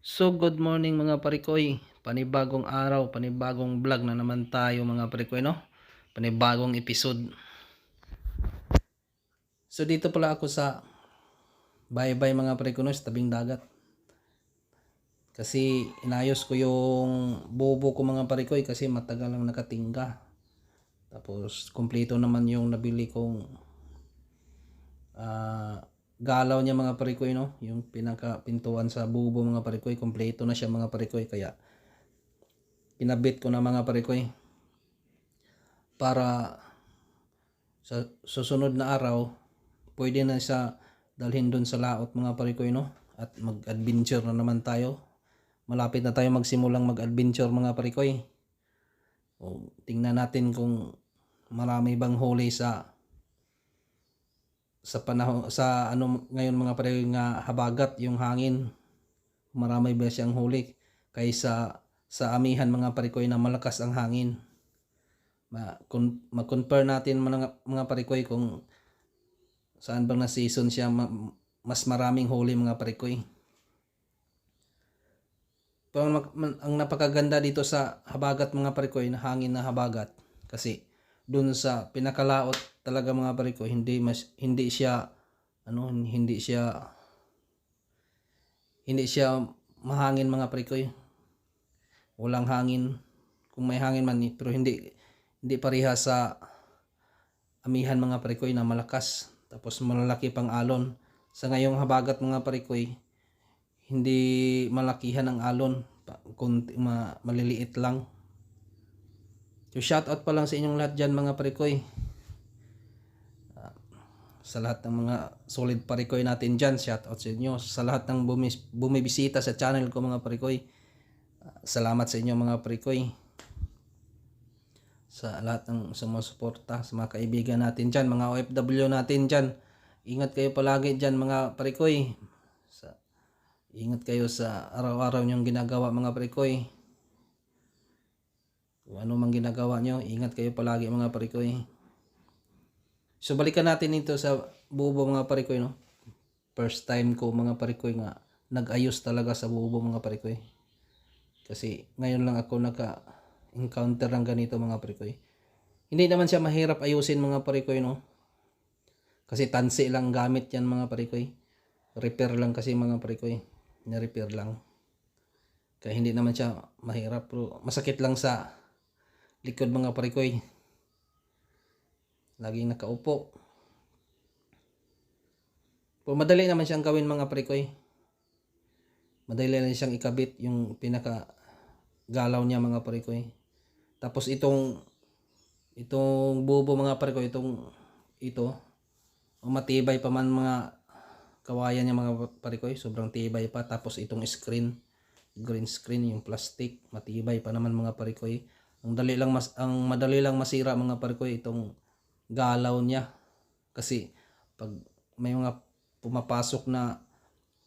So good morning mga parikoy. Panibagong araw, panibagong vlog na naman tayo mga parikoy no. Panibagong episode. So dito pala ako sa bye-bye mga parikoy no, sa tabing dagat. Kasi inayos ko yung bobo ko mga parikoy kasi matagal lang nakatingga. Tapos kumpleto naman yung nabili kong ah, galaw niya mga parikoy no? Yung pinaka pintuan sa bubo mga parikoy kompleto na siya mga parikoy. Kaya pinabit ko na mga parikoy para sa susunod na araw pwede na siya dalhin doon sa laot mga parikoy no? At mag-adventure na naman tayo. Malapit na tayo magsimulang mag-adventure mga parikoy. O, tingnan natin kung marami bang huli sa sa panahon sa ano ngayon mga pare nga habagat yung hangin. Marami ba siyang huli kaysa sa amihan mga parikoy na malakas ang hangin. Ma, kun, mag-compare natin mga, mga parikoy kung saan bang na season siya ma, mas maraming huli mga parikoy. Pero ang, ang napakaganda dito sa habagat mga parikoy na hangin na habagat kasi dun sa pinakalaot talaga mga pare ko hindi mas hindi siya ano hindi siya hindi siya mahangin mga pare ko. Walang hangin. Kung may hangin man eh, pero hindi hindi pareha sa amihan mga pare ko na malakas. Tapos malalaki pang alon. Sa ngayong habagat mga pare ko hindi malakihan ang alon. Kunti ma, maliliit lang So shout out pa lang sa inyong lahat dyan mga parikoy. Ah, sa lahat ng mga solid parikoy natin dyan, shout out sa inyo. Sa lahat ng bumis, bumibisita sa channel ko mga parikoy, ah, salamat sa inyo mga parikoy. Sa lahat ng sumusuporta, sa mga kaibigan natin dyan, mga OFW natin dyan. Ingat kayo palagi dyan mga parikoy. Sa, ingat kayo sa araw-araw nyong ginagawa mga parikoy. Kung ano mang ginagawa nyo, ingat kayo palagi mga parikoy. So balikan natin ito sa bubo mga parikoy no. First time ko mga parikoy nga nag-ayos talaga sa bubo mga parikoy. Kasi ngayon lang ako naka-encounter ng ganito mga parikoy. Hindi naman siya mahirap ayusin mga parikoy no. Kasi tansi lang gamit yan mga parikoy. Repair lang kasi mga parikoy. Na-repair lang. Kaya hindi naman siya mahirap pero masakit lang sa likod mga parikoy. Laging nakaupo. Po madali naman siyang gawin mga parikoy. Madali lang siyang ikabit yung pinaka galaw niya mga parikoy. Tapos itong itong bubo mga parikoy, itong ito matibay pa man mga kawayan niya mga parikoy, sobrang tibay pa. Tapos itong screen, green screen, yung plastic, matibay pa naman mga parikoy. Ang dali lang mas ang madali lang masira mga parikoy itong galaw niya. Kasi pag may mga pumapasok na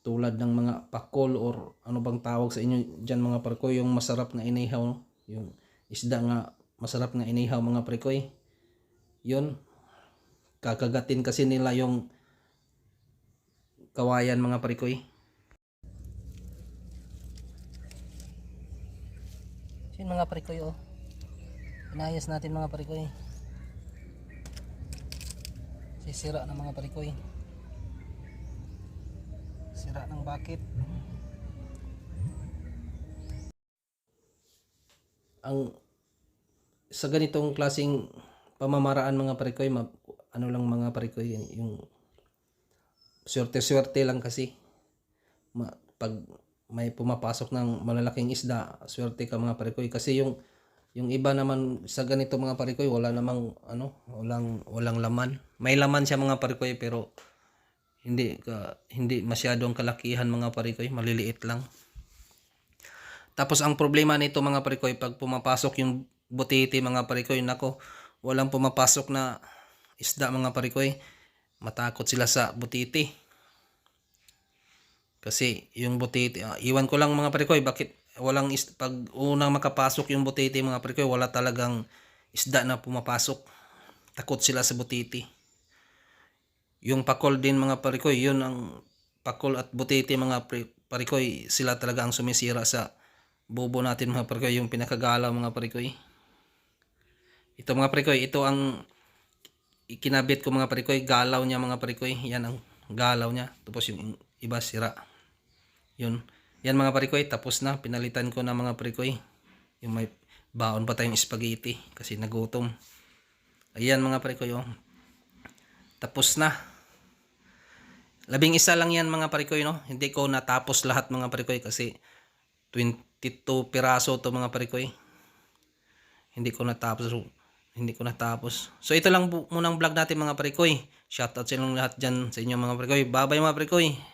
tulad ng mga pakol or ano bang tawag sa inyo diyan mga parikoy yung masarap na inihaw yung isda nga masarap na inihaw mga parikoy yun kakagatin kasi nila yung kawayan mga parikoy yun mga parikoy oh inayos natin mga parikoy. Sisira ng mga parikoy. Sira ng bakit. Ang sa ganitong klasing pamamaraan mga parikoy ma, ano lang mga parikoy yung swerte-swerte lang kasi. Ma, pag may pumapasok ng malalaking isda swerte ka mga parikoy. Kasi yung yung iba naman sa ganito mga parikoy wala namang ano walang walang laman. May laman siya mga parikoy pero hindi ka hindi masyadong kalakihan mga parikoy maliliit lang. Tapos ang problema nito mga parikoy pag pumapasok yung butiti mga parikoy nako walang pumapasok na isda mga parikoy matakot sila sa butiti. Kasi yung butiti ah, iwan ko lang mga parikoy bakit walang pag unang makapasok yung butiti mga parikoy wala talagang isda na pumapasok takot sila sa butiti yung pakol din mga parikoy yun ang pakol at butiti mga pre- sila talaga ang sumisira sa bubo natin mga parikoy, yung pinakagalaw mga parikoy. Ito mga parikoy, ito ang ikinabit ko mga parikoy, galaw niya mga parikoy. Yan ang galaw niya. Tapos yung iba sira. Yun. Yan mga parikoy, tapos na. Pinalitan ko na mga parikoy. Yung may baon pa tayong spaghetti kasi nagutom. Ayan mga parikoy, oh. Tapos na. Labing isa lang yan mga parikoy, no? Hindi ko natapos lahat mga parikoy kasi 22 piraso to mga parikoy. Hindi ko natapos. Hindi ko natapos. So ito lang munang vlog natin mga parikoy. Shoutout sa inyong lahat dyan sa inyo mga parikoy. Bye bye mga parikoy.